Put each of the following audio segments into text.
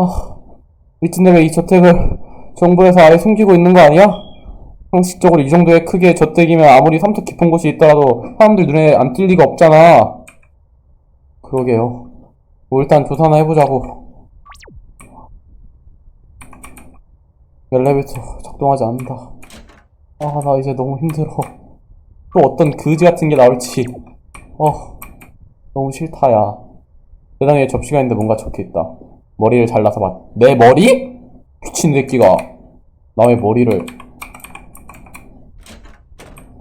아, 미친데 왜이 저택을 정부에서 아예 숨기고 있는 거 아니야? 상식적으로 이 정도의 크기의 저택이면 아무리 삼뚝 깊은 곳이 있더라도 사람들 눈에 안 띌 리가 없잖아. 그러게요. 뭐 일단 조사나 해보자고. 엘리베이터 작동하지 않는다. 아, 나 이제 너무 힘들어. 또 어떤 그지 같은 게 나올지. 어, 너무 싫다, 야. 세상에 접시가 있는데 뭔가 적혀있다. 머리를 잘라서 봤. 내 머리? 미친 새끼가. 남의 머리를.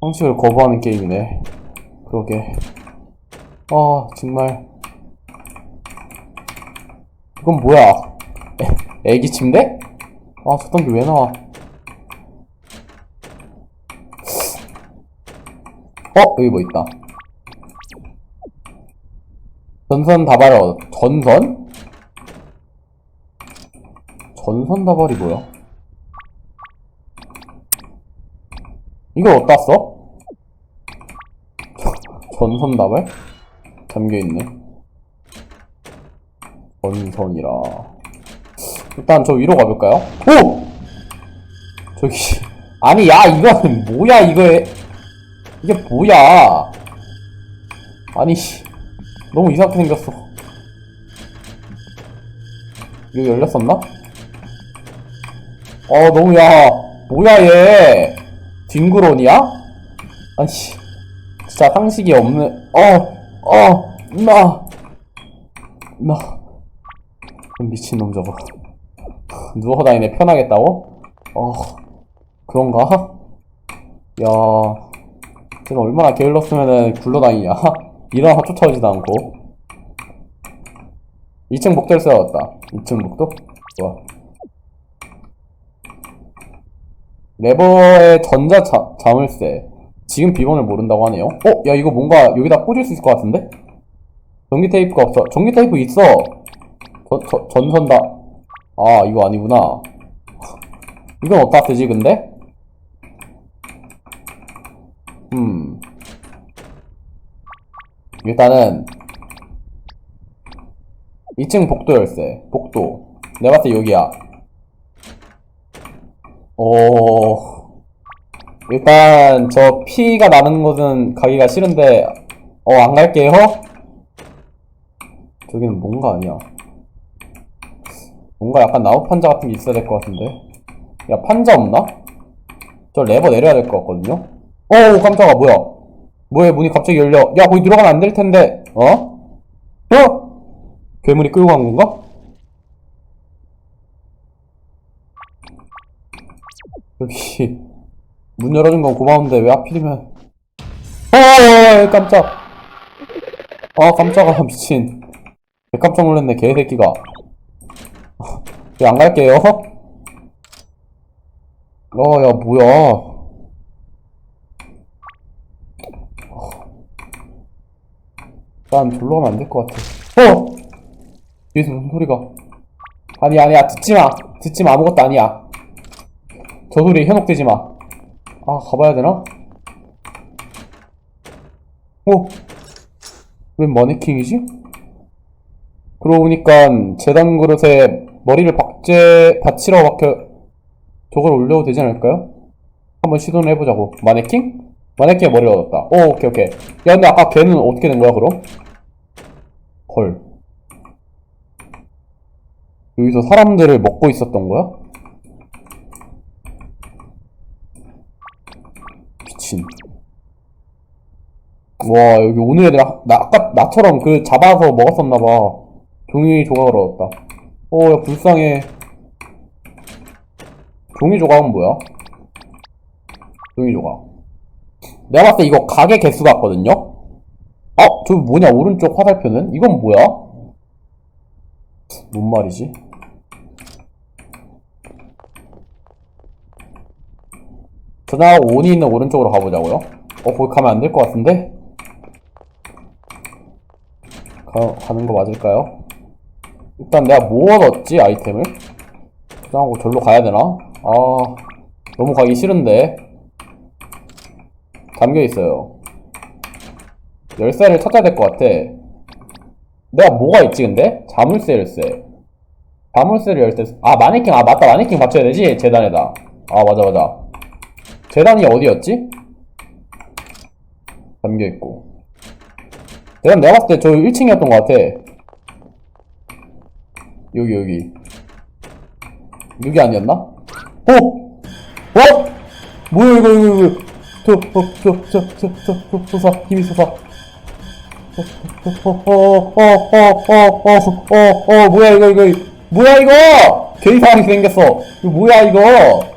상식을 거부하는 게임이네. 그러게. 아, 정말. 이건 뭐야? 애, 애기 침대? 아, 저딴 게 왜 나와? 어? 여기 뭐 있다. 전선 다발어, 전선? 전선 다발이 뭐야? 이걸 어디다 써? 전선 다발? 잠겨있네. 전선이라. 일단 저 위로 가볼까요? 오! 저기, 아니, 야, 이거는 뭐야, 이거에. 이게 뭐야? 아니, 씨. 너무 이상하게 생겼어. 이거 열렸었나? 어, 너무, 야, 뭐야, 얘. 딩그론이야? 아니, 씨. 진짜 상식이 없는, 어, 어, 나, 나. 미친놈 저거. 누워 다니네, 편하겠다고? 어, 그런가? 야, 쟤는 얼마나 게을렀으면은 굴러다니냐? 일어나서 쫓아오지도 않고. 2층 복도를 세웠다. 2층 복도? 좋아. 레버의 전자 자, 자물쇠. 지금 비번을 모른다고 하네요. 어? 야, 이거 뭔가 여기다 꽂을 수 있을 것 같은데? 전기 테이프가 없어. 전기 테이프 있어! 저, 저, 전선다. 아, 이거 아니구나. 이건 어디다 쓰지, 근데? 음. 일단은 2층 복도 열쇠. 복도. 내가 봤을 때 여기야. 오. 일단 저 피가 나는 곳은 가기가 싫은데 어 안 갈게요. 저기는 뭔가 아니야. 뭔가 약간 나무 판자 같은 게 있어야 될 것 같은데. 야 판자 없나? 저 레버 내려야 될 것 같거든요. 어 깜짝아 뭐야? 뭐야 문이 갑자기 열려? 야 거기 들어가면 안 될 텐데. 어? 어? 괴물이 끌고 간 건가? 여기 문 열어준 건 고마운데 왜 하필이면. 어 깜짝. 아 깜짝아 미친. 개 깜짝 놀랐네 개새끼가. 왜안 갈게요? 어야 뭐야. 난 졸로 가면 안 될 것 같아. 어? 뒤에서 무슨 소리가? 아니 아니야 듣지마. 듣지마. 아무것도 아니야 저 소리 현혹되지 마. 아, 가봐야 되나? 어? 웬 마네킹이지? 그러고 보니까 재단 그릇에 머리를 박제, 받치러 박혀, 저걸 올려도 되지 않을까요? 한번 시도를 해보자고. 마네킹? 마네킹에 머리를 얻었다. 오, 오케이, 오케이. 야, 근데 아까 걔는 어떻게 된 거야, 그럼? 헐. 여기서 사람들을 먹고 있었던 거야? 미친. 와, 여기 오는 애들, 아- 나, 아까 나처럼 그 잡아서 먹었었나봐. 종이 조각을 얻었다. 어, 야, 불쌍해. 종이 조각은 뭐야? 종이 조각. 내가 봤을 때 이거 가게 개수 같거든요? 어? 저 뭐냐, 오른쪽 화살표는? 이건 뭐야? 뭔 말이지? 전화하고 온이 있는 오른쪽으로 가보자고요. 어, 거기 가면 안 될 것 같은데? 가, 가는 거 맞을까요? 일단 내가 뭐 얻었지, 아이템을? 전화하고 절로 가야 되나? 아, 너무 가기 싫은데. 잠겨있어요. 열쇠를 찾아야 될 것 같아. 내가 뭐가 있지, 근데? 자물쇠 열쇠. 자물쇠를 열 때, 아, 마네킹, 아, 맞다. 마네킹 받쳐야 되지? 재단에다. 아, 맞아, 맞아. 재단이 어디였지? 잠겨있고. 재단 내가 봤을 때 저 1층이었던 것 같아. 여기, 여기. 여기 아니었나? 어! 어! 뭐야, 이거, 이거, 이거. 저, 어, 저, 저, 저, 저, 저, 솟아. 힘이 솟아. 어, 어, 어, 어, 어, 어, 어, 어, 뭐야, 이거, 이거, 뭐야, 이거! 개이상하게 생겼어. 이거 뭐야, 이거!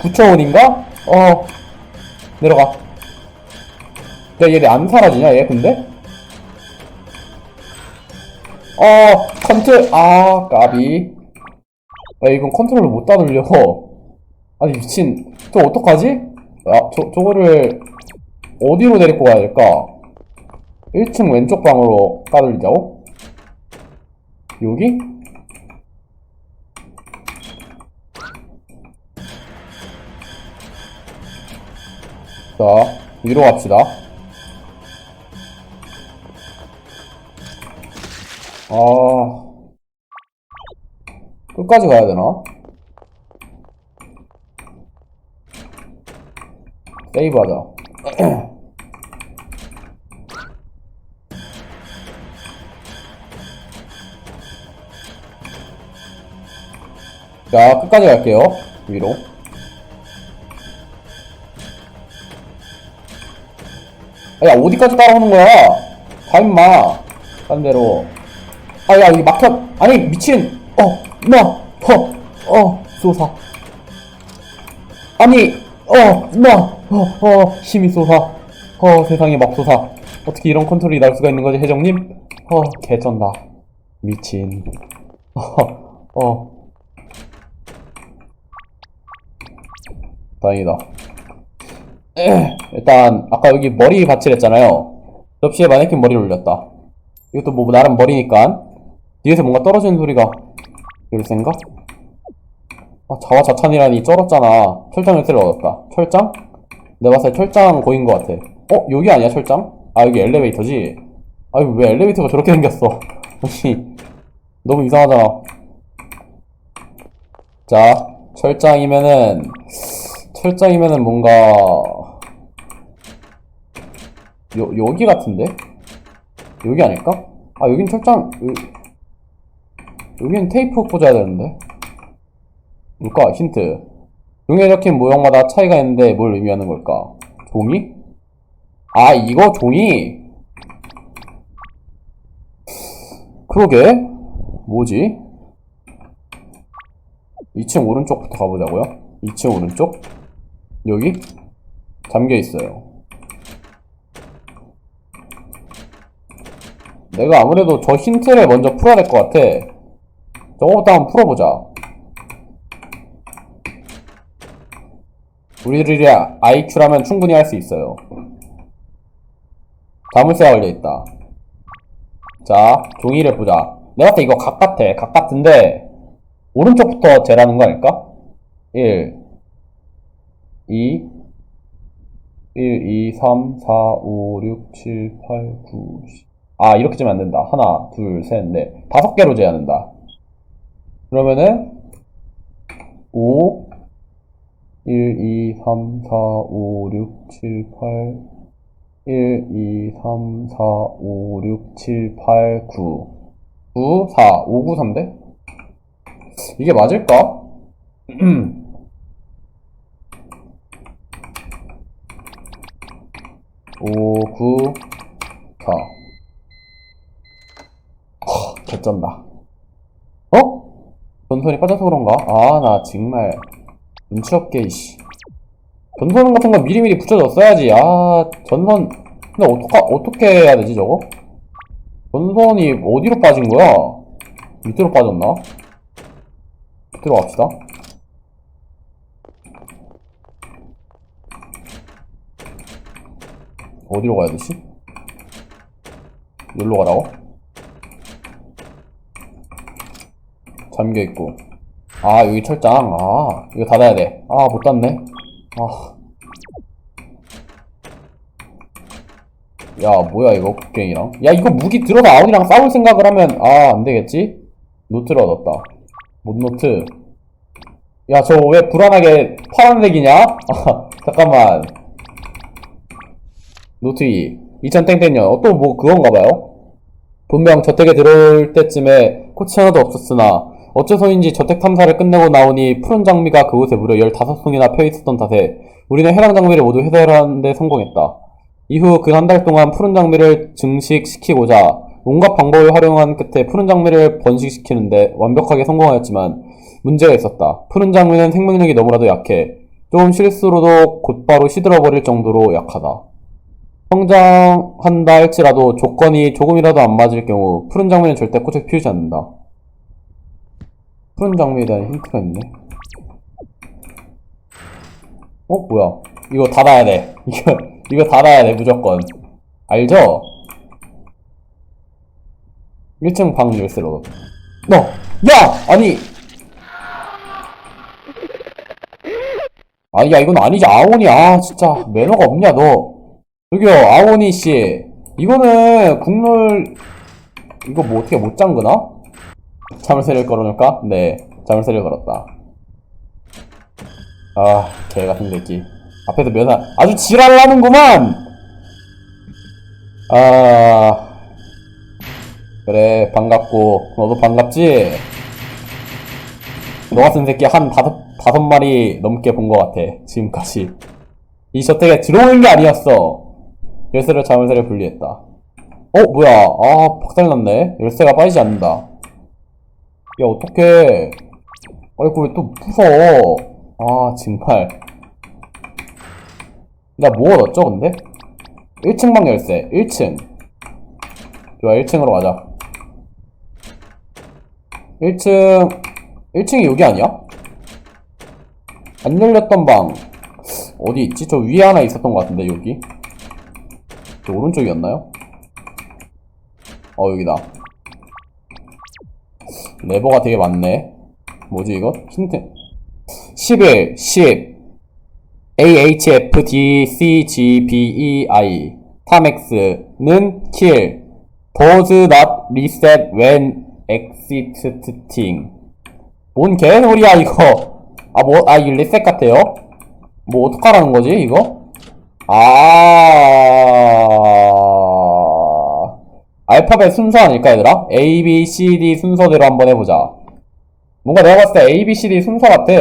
9,000원인가? 어, 내려가. 야, 얘안 사라지냐, 얘, 근데? 어, 컨트, 아, 까비. 야, 이건 컨트롤을 못 따돌려. 아니, 미친. 저 어떡하지? 야, 저, 저거를, 어디로 데리고 가야 될까? 1층 왼쪽 방으로 까돌리자고? 여기? 자, 위로 갑시다. 아, 끝까지 가야 되나? 세이브 하자. 자, 끝까지 갈게요. 위로. 야, 어디까지 따라오는 거야? 가, 임마. 딴 데로. 아, 야, 여기 막혀. 아니, 미친. 어, 나, 허, 어, 쏘사. 아니, 어, 나, 어, 어, 힘이 쏘사. 어, 세상에 막 쏘사. 어떻게 이런 컨트롤이 날 수가 있는 거지, 혜정님? 어, 개쩐다. 미친. 어, 어. 다행이다. 에, 일단 아까 여기 머리 받칠 했잖아요. 접시에 마네킹 머리를 올렸다. 이것도 뭐 나름 머리니까 뒤에서 뭔가 떨어지는 소리가 열쇠인가? 아 자화자찬이라니 쩔었잖아. 철장 열쇠를 얻었다. 철장? 내가 봤을 때 철장 고인 것 같아. 어? 여기 아니야 철장? 아 여기 엘리베이터지? 아니 왜 엘리베이터가 저렇게 생겼어? 아니 너무 이상하잖아. 자 철장이면은 철장이면은 뭔가 요 여기 같은데? 여기 아닐까? 아 여긴 철장 여, 여긴 테이프 꽂아야 되는데. 뭘까 힌트. 종이에 적힌 모형마다 차이가 있는데 뭘 의미하는 걸까? 종이? 아 이거 종이! 그러게. 뭐지? 2층 오른쪽부터 가보자고요? 2층 오른쪽? 여기? 잠겨 있어요. 내가 아무래도 저 힌트를 먼저 풀어야 될 것 같아. 저거부터 한번 풀어보자. 우리들이 IQ라면 충분히 할 수 있어요. 자물쇠가 걸려있다. 자, 종이를 보자. 내가 봤을 때 이거. 각 같은데, 오른쪽부터 재라는 거 아닐까? 1, 2, 1, 2, 3, 4, 5, 6, 7, 8, 9, 10. 아, 이렇게 재면 안 된다. 하나, 둘, 셋, 넷. 다섯 개로 된다. 그러면은, 5, 1, 2, 3, 4, 5, 6, 7, 8, 1, 2, 3, 4, 5, 6, 7, 8, 9. 9, 4, 5, 9, 3대? 이게 맞을까? 5, 9, 4. 허, 개쩐다. 어? 전선이 빠져서 그런가? 아, 나 정말 눈치 없게, 이씨. 전선 같은 거 미리미리 붙여줬어야지. 아, 전선. 근데 어떡하, 어떻게 해야 되지, 저거? 전선이 어디로 빠진 거야? 밑으로 빠졌나? 밑으로 갑시다. 어디로 가야 되지? 여기로 가라고? 잠겨있고. 아, 여기 철장. 아, 이거 닫아야 돼. 아, 못 닫네. 아. 야, 뭐야, 이거, 곡괭이랑. 야, 이거 무기 들어서 아웃이랑 싸울 생각을 하면, 아, 안 되겠지? 노트를 얻었다. 못 노트. 야, 저 왜 불안하게 파란색이냐? 아, 잠깐만. 노트 2. 2000땡땡년. 어, 또 뭐 그건가 봐요? 분명 저택에 들어올 때쯤에 꽃이 하나도 없었으나 어째서인지 저택 탐사를 끝내고 나오니 푸른 장미가 그곳에 무려 15송이나 펴있었던 탓에 우리는 해당 장미를 모두 해결하는 데 성공했다. 이후 그 한 달 동안 푸른 장미를 증식시키고자 온갖 방법을 활용한 끝에 푸른 장미를 번식시키는데 완벽하게 성공하였지만 문제가 있었다. 푸른 장미는 생명력이 너무나도 약해 조금 실수로도 곧바로 시들어버릴 정도로 약하다. 성장한다 할지라도 조건이 조금이라도 안 맞을 경우 푸른 장미는 절대 꽃을 피우지 않는다. 푸른 장미에 대한 힌트가 있네. 어, 뭐야. 이거 닫아야 돼. 이거, 이거 닫아야 돼, 무조건. 알죠? 1층 방 열쇠로. 너! 야! 아니! 아니, 야, 이건 아니지. 아오니, 아, 진짜. 매너가 없냐, 너. 저기요, 아오니 씨. 이거는 국물, 이거 뭐 어떻게 못 잠그나? 자물쇠를 걸어놓을까? 네, 자물쇠를 걸었다. 아, 개 같은 새끼. 앞에서 면허, 아주 지랄을 하는구만! 아, 그래, 반갑고, 너도 반갑지? 너 같은 새끼 한 다섯, 다섯 마리 넘게 본 것 같아, 지금까지. 이 저택에 들어오는 게 아니었어. 열쇠를 자물쇠를 분리했다. 어, 뭐야. 아, 박살났네. 열쇠가 빠지지 않는다. 야, 어떡해. 아이고, 왜 또 부숴. 아, 정말. 나뭐 얻었죠, 근데? 1층 방 열쇠, 1층. 좋아, 1층으로 가자. 1층, 1층이 여기 아니야? 안 열렸던 방. 어디 있지? 저 위에 하나 있었던 것 같은데, 여기. 저 오른쪽이었나요? 어, 여기다. 레버가 되게 많네. 뭐지, 이거? 힌트. 11, 10, AHFDCGBEI, 타맥스는 kill, does not reset when exiting. 뭔 개소리야, 이거. 아, 뭐, 아, 이 리셋 같아요? 뭐, 어떡하라는 거지, 이거? 아, 알파벳 순서 아닐까, 얘들아? A, B, C, D 순서대로 한번 해보자. 뭔가 내가 봤을 때 A, B, C, D 순서 같아.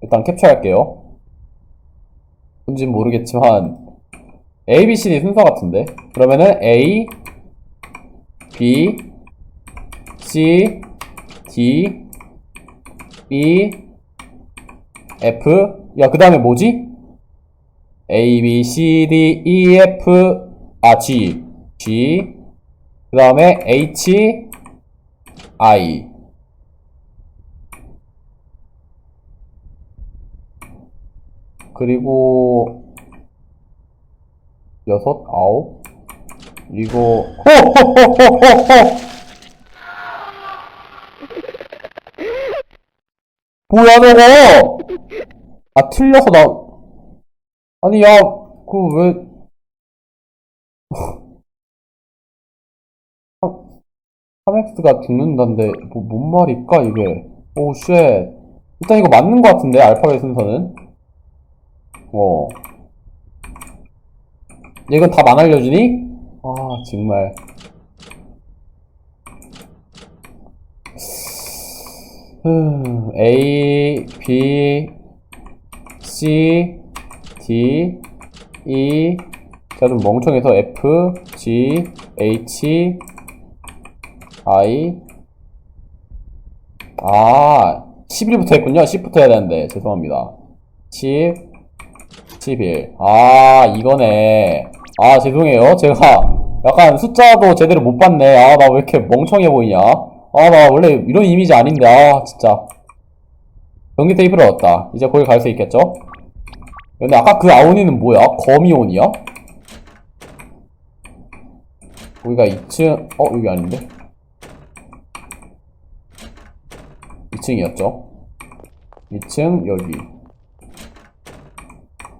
일단 캡처할게요. 뭔진 모르겠지만, A, B, C, D 순서 같은데? 그러면은 A, B, C, D, E, F. 야, 그 다음에 뭐지? A, B, C, D, E, F, 아, G, G, 그 다음에 H, I. 그리고, 여섯, 아홉, 그리고, 호호호호호호! 뭐야, 저거! 아, 틀려서 나, 아니, 야, 그, 왜, 카맥스가 죽는다는데, 뭐, 뭔 말일까, 이게. 오, 쉣. 일단 이거 맞는 것 같은데, 알파벳 순서는. 어. 이건 답안 알려주니? 아, 정말. 음, A, B, C, D, E, 자, 좀 멍청해서 F, G, H, I, 아, 11부터 했군요. 10부터 해야 되는데, 죄송합니다. 10, 11. 아, 이거네. 아, 죄송해요. 제가 약간 숫자도 제대로 못 봤네. 아, 나 왜 이렇게 멍청해 보이냐? 아, 나 원래 이런 이미지 아닌데, 아, 진짜. 전기 테이프를 얻었다. 이제 거기 갈 수 있겠죠? 근데 아까 그 아오니는 뭐야? 거미온이야? 여기가 2층, 어, 여기 아닌데? 2층이었죠? 2층, 여기.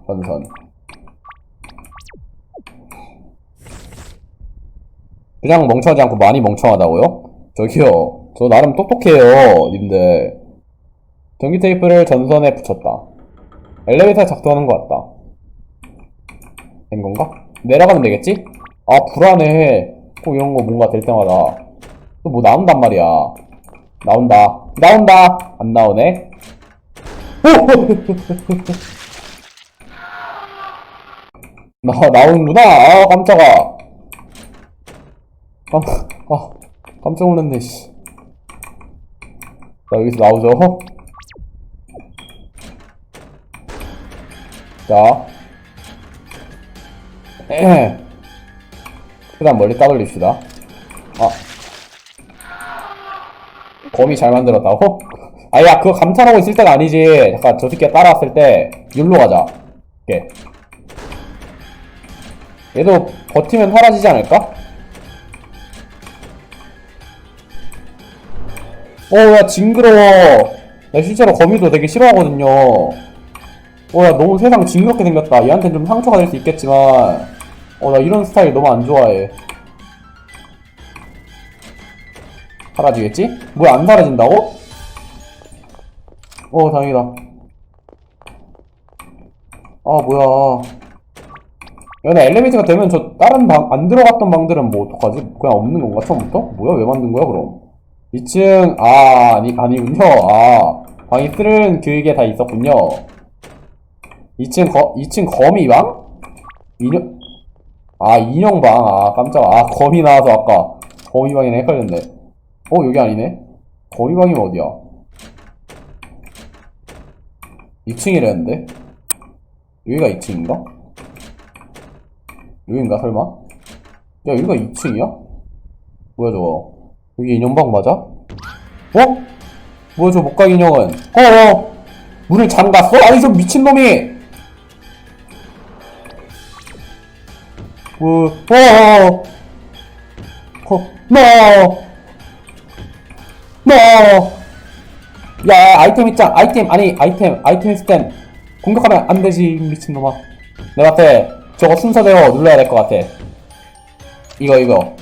전선. 그냥 멍청하지 않고 많이 멍청하다고요? 저기요, 저 나름 똑똑해요, 님들. 전기 테이프를 전선에 붙였다. 엘리베이터 작동하는 것 같다. 된 건가? 내려가면 되겠지? 아, 불안해. 꼭 이런 거 뭔가 될 때마다. 또 뭐 나온단 말이야. 나온다. 나온다! 안 나오네. 오! 나, 나오는구나. 아, 깜짝아. 깜, 아, 깜짝 놀랐네, 씨. 자, 여기서 나오죠. 자. 에 그다음 멀리 따돌립시다. 아. 거미 잘 만들었다고? 아, 야, 그거 감탄하고 있을 때가 아니지. 잠깐, 저 새끼가 따라왔을 때, 율로 가자. 이렇게. 얘도 버티면 사라지지 않을까? 어, 야, 징그러워. 나 실제로 거미도 되게 싫어하거든요. 어, 야, 너무 세상 징그럽게 생겼다. 얘한테 좀 상처가 될 수 있겠지만, 어, 나 이런 스타일 너무 안 좋아해. 사라지겠지? 뭐야, 안 사라진다고? 어, 다행이다. 아, 뭐야. 야, 나 엘리베이터가 되면 저 다른 방, 안 들어갔던 방들은 뭐 어떡하지? 그냥 없는 건가, 처음부터? 뭐야, 왜 만든 거야, 그럼? 2층, 아, 아니, 아니군요. 아, 방이 쓰는 교육에 다 있었군요. 2층 거, 2층 거미방? 인형, 아, 인형방. 아, 깜짝아. 아, 거미 나와서 아까 거미방이랑 헷갈렸네. 어, 여기 아니네? 거미방이면 어디야? 2층이랬는데? 여기가 2층인가? 여긴가, 설마? 야, 여기가 2층이야? 뭐야, 저거. 여기 인형방 맞아? 어? 뭐야, 저 목각 인형은? 어어! 문을 잠갔어? 아니, 저 미친놈이! 뭐, 어, 어, 너, 너, 야, 아이템 있잖아, 아이템, 아니, 아이템, 아이템 있을 땐 공격하면 안 되지, 미친놈아. 내가 때 저거 순서대로 눌러야 될 것 같아. 이거, 이거.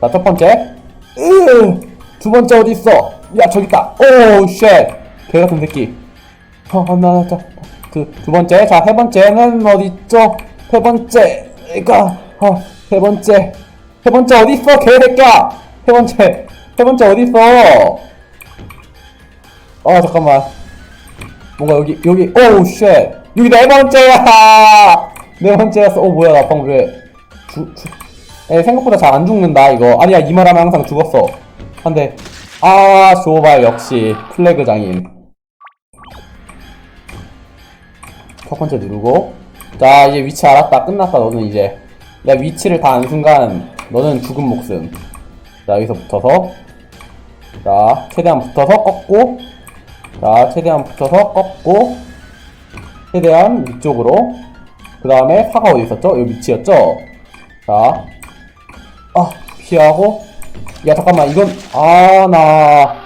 자, 첫 번째. 으, 두 번째 어딨어? 야, 저기 있다. 오, 쉣. 개 같은 새끼. 어, 나, 자, 그, 두 번째. 자, 세 번째는 어딨죠? 세 번째가, 어, 세 번째. 세 번째 어딨어? 개새끼야! 세 번째. 세 번째 어딨어? 어, 잠깐만. 뭔가 여기, 여기, 오우, 쉣. 여기 네 번째야! 네 번째였어. 어, 뭐야, 나 방금 왜, 주, 주, 에, 생각보다 잘 안 죽는다, 이거. 아니야, 이 말 하면 항상 죽었어. 한 대. 아, 조발, 역시. 플래그 장인. 첫 번째 누르고. 자, 이제 위치 알았다. 끝났다, 너는 이제. 내가 위치를 다 안 순간, 너는 죽은 목숨. 자, 여기서 붙어서. 자, 최대한 붙어서 꺾고. 자, 최대한 붙어서 꺾고. 최대한 위쪽으로. 그 다음에 사가 어디 있었죠? 여기 위치였죠? 자, 아, 피하고. 야, 잠깐만, 이건, 아, 나.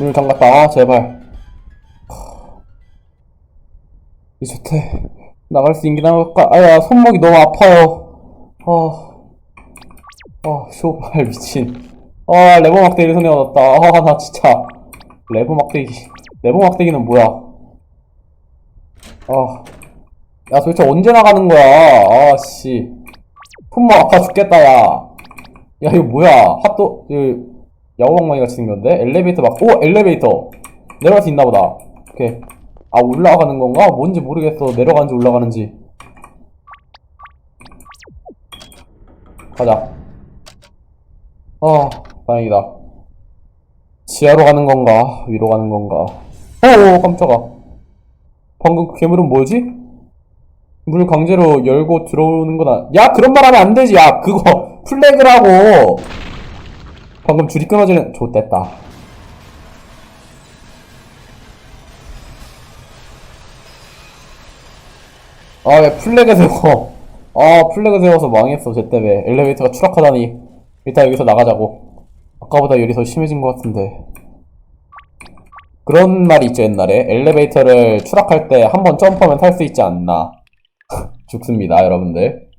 문을 잠갔다. 아, 제발. 이 좋대. 나갈 수 있긴 할까? 아야, 손목이 너무 아파요. 아, 아, 쇼발, 미친. 아, 레버 막대기 손에 얻었다. 아, 나 진짜. 레버 막대기. 레버 막대기는 뭐야? 아. 야, 도대체 언제 나가는 거야? 아, 씨. 손목 아파 죽겠다, 야. 야, 이거 뭐야? 핫도, 그, 야구방망이 같이 생겼는데? 엘리베이터 막, 오! 엘리베이터! 내려갈 수 있나 보다. 오케이. 아, 올라가는 건가? 뭔지 모르겠어. 내려가는지 올라가는지. 가자. 아, 다행이다. 지하로 가는 건가? 위로 가는 건가? 오, 깜짝아. 방금 그 괴물은 뭐지? 물 강제로 열고 들어오는 거다. 야, 그런 말 하면 안 되지. 야, 그거 플래그라고. 방금 줄이 끊어지는, 좋됐다. 아, 왜 플래그 세워. 아, 플래그 세워서 망했어, 쟤 때문에. 엘리베이터가 추락하다니. 일단 여기서 나가자고. 아까보다 더 심해진 것 같은데. 그런 말이 있죠, 옛날에. 엘리베이터를 추락할 때 한 번 점프하면 탈 수 있지 않나. 죽습니다, 여러분들.